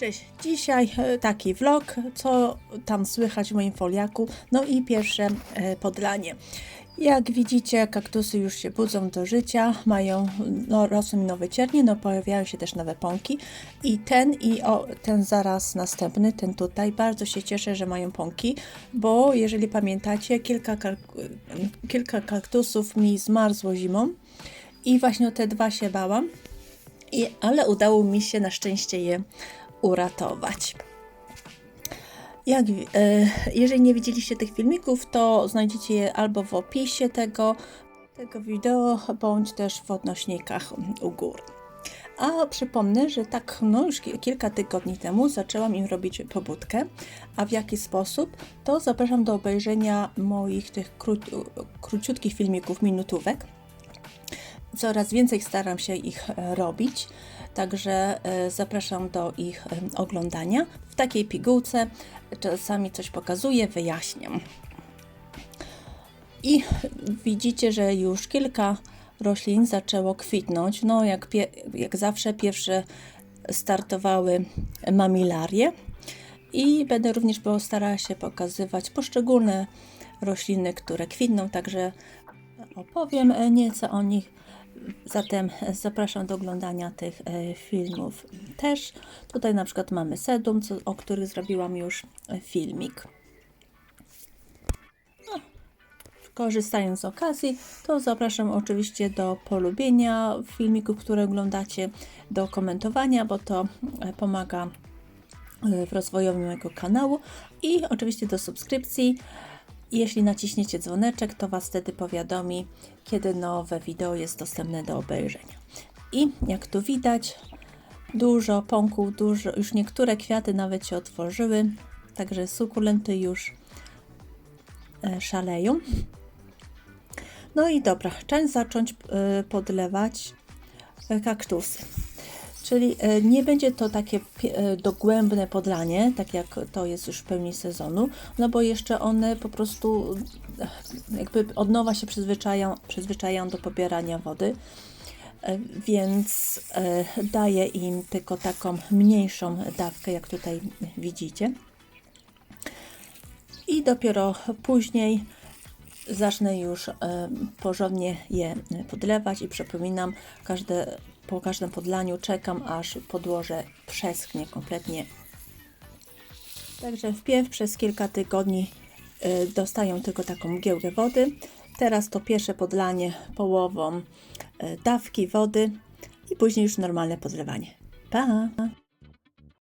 Cześć, dzisiaj e, taki vlog, co tam słychać w moim foliaku, no i pierwsze e, podlanie. Jak widzicie, kaktusy już się budzą do życia, mają, no, rosną nowe ciernie, no pojawiają się też nowe pąki. I ten i o, ten zaraz następny, ten tutaj, bardzo się cieszę, że mają pąki, bo jeżeli pamiętacie, kilka, kilka kaktusów mi zmarzło zimą i właśnie te dwa się bałam, i, ale udało mi się na szczęście je uratować. Jak, e, jeżeli nie widzieliście tych filmików, to znajdziecie je albo w opisie tego, tego wideo, bądź też w odnośnikach u góry. A przypomnę, że tak no już ki- kilka tygodni temu zaczęłam im robić pobudkę. A w jaki sposób? To zapraszam do obejrzenia moich tych kró- króciutkich filmików, minutówek coraz więcej staram się ich e, robić, także e, zapraszam do ich e, oglądania. W takiej pigułce czasami coś pokazuję, wyjaśniam. I widzicie, że już kilka roślin zaczęło kwitnąć. No, jak, jak zawsze, pierwsze startowały mamilarie. I będę również starała się pokazywać poszczególne rośliny, które kwitną, także opowiem nieco o nich. Zatem zapraszam do oglądania tych e, filmów też. Tutaj na przykład mamy sedum, co, o których zrobiłam już e, filmik. No, korzystając z okazji, to zapraszam oczywiście do polubienia filmików, które oglądacie, do komentowania, bo to e, pomaga w rozwoju mojego kanału i oczywiście do subskrypcji. Jeśli naciśniecie dzwoneczek, to Was wtedy powiadomi, kiedy nowe wideo jest dostępne do obejrzenia. I jak tu widać, dużo pąków, dużo, już niektóre kwiaty nawet się otworzyły, także sukulenty już e, szaleją. No i dobra, czas zacząć e, podlewać e, kaktusy. Czyli e, nie będzie to takie e, dogłębne podlanie, tak jak to jest już w pełni sezonu, no bo jeszcze one po prostu e, jakby od nowa się przyzwyczają do pobierania wody, więc daję im tylko taką mniejszą dawkę, jak tutaj widzicie. I dopiero później zacznę już porządnie je podlewać i przypominam, każde, po każdym podlaniu czekam, aż podłoże przeschnie kompletnie. Także wpierw przez kilka tygodni e, dostają tylko taką mgiełkę wody. Teraz to pierwsze podlanie połową e, dawki wody i później już normalne podlewanie. Pa!